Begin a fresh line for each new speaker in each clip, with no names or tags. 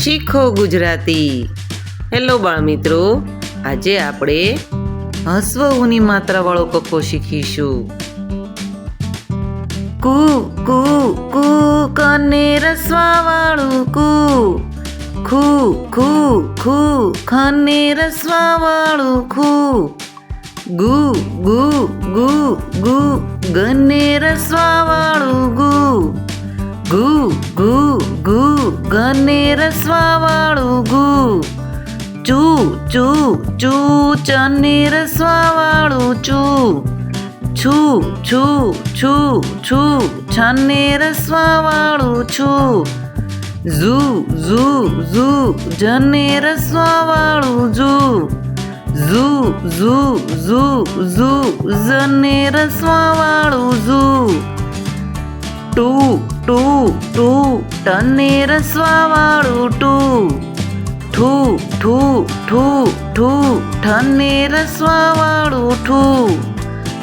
શીખો ગુજરાતી. હેલો બાળમિત્રો, આજે આપણે હસ્વ ઉની માત્રાવાળો કક્કો શીખીશું. કુ કુ કુ, કને રસવા વાળું કુ. ખુ ખુ ખુ, ખને રસવા વાળું ખુ. ગુ ગુ ગુ ગુ, ગને રસવા વાળું ગુ ગુ. ગને રસવા વાળું ગુ. ચૂ, ચુ, ચૂ ચને રસવા વાળું ચૂ. છું, છુ છુ, છું છને રસવા વાળું છું. ઝુ ઝુ ઝુ જને રસવા વાળું ઝુ. ઝુ ઝુ ઝુ ઝુ ઝને રસવા વાળું ઝુ. ટુ ટુ ટુ ટને રસવા વાળું ટુ ઠુ ઠુ ઠુ ઠુ ઠને રસવા વાળું ઠુ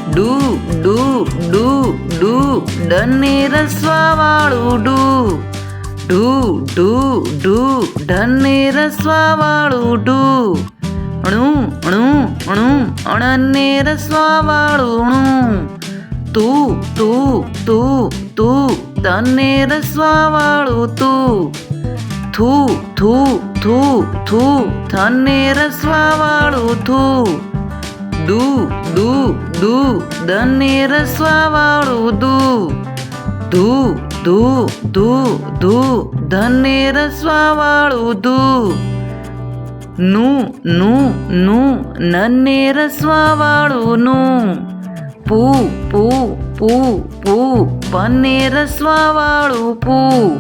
ડુ ડુ ડુ ડુ ડને રસવા વાળું ડુ ઢુ ઢુ ઢુ ઢને રસવા વાળું ઢુ અણું અણું અણું અણને રસવા વાળું અણું તું તું તું તું, તને રસવા વાળું તું. થુ થુ થુ થુ, તને રસવા વાળું થું. દુ દુ દુ દને રસવા વાળું દુ. ધુ ધુ ધુ ધુ ધને રસવા વાળું ધુ નું નું નું, નને રસવા વાળું નું. પુ, પૂ પૂ પૂ પને સ્વાવાળું પૂ.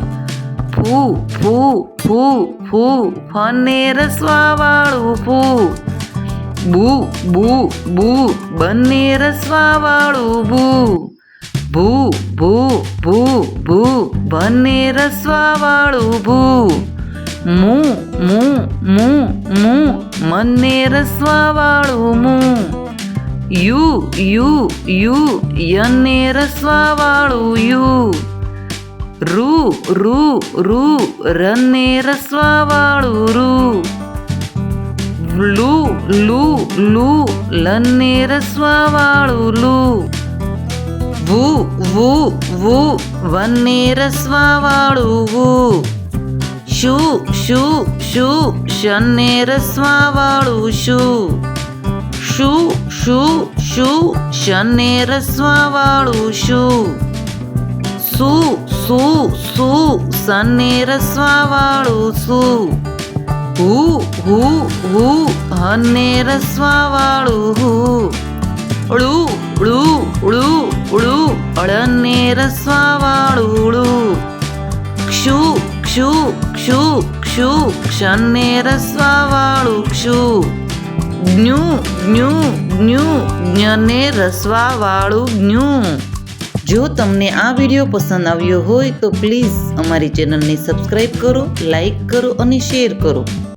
ફૂ ફૂ ફૂ ફૂ ફને સ્વાવાળું વાળું ફૂ બુ બુ બુ બંને રસવા બુ. ભૂ ભૂ ભૂ ભૂ બંને રસવા ભૂ. મું મું મું મું મને રસવા વાળું મું. યુ યુ યુ યને રસવા વાળું યુ રૂ રૂ રૂ રને રસવા વાળું રૂ લુ લુ લુ લને રસવા વાળું લુ વુ વુ વુ વને રસવા વાળું વુ શું શું શું શને રસવા વાળું શું શું, શને રસવા વાળું શું? શું શું શું સને રસવા વાળું શું? હું હું હું, હને રસવા વાળું હુ? ળુ ળુ ળુ ળુ, અળને રસવા વાળું ળુ? ક્ષુ ક્ષુ ક્ષુ ક્ષુ ક્ષને રસવા વાળું ક્ષુ? જ્ઞુ જ્ઞુ જ્ઞુ જ્ઞને રસવા વાળું જ્ઞુ જો તમને આ વીડિયો પસંદ આવ્યો હોય તો પ્લીઝ અમારી ચેનલને સબસ્ક્રાઈબ કરો લાઈક કરો અને શેર કરો.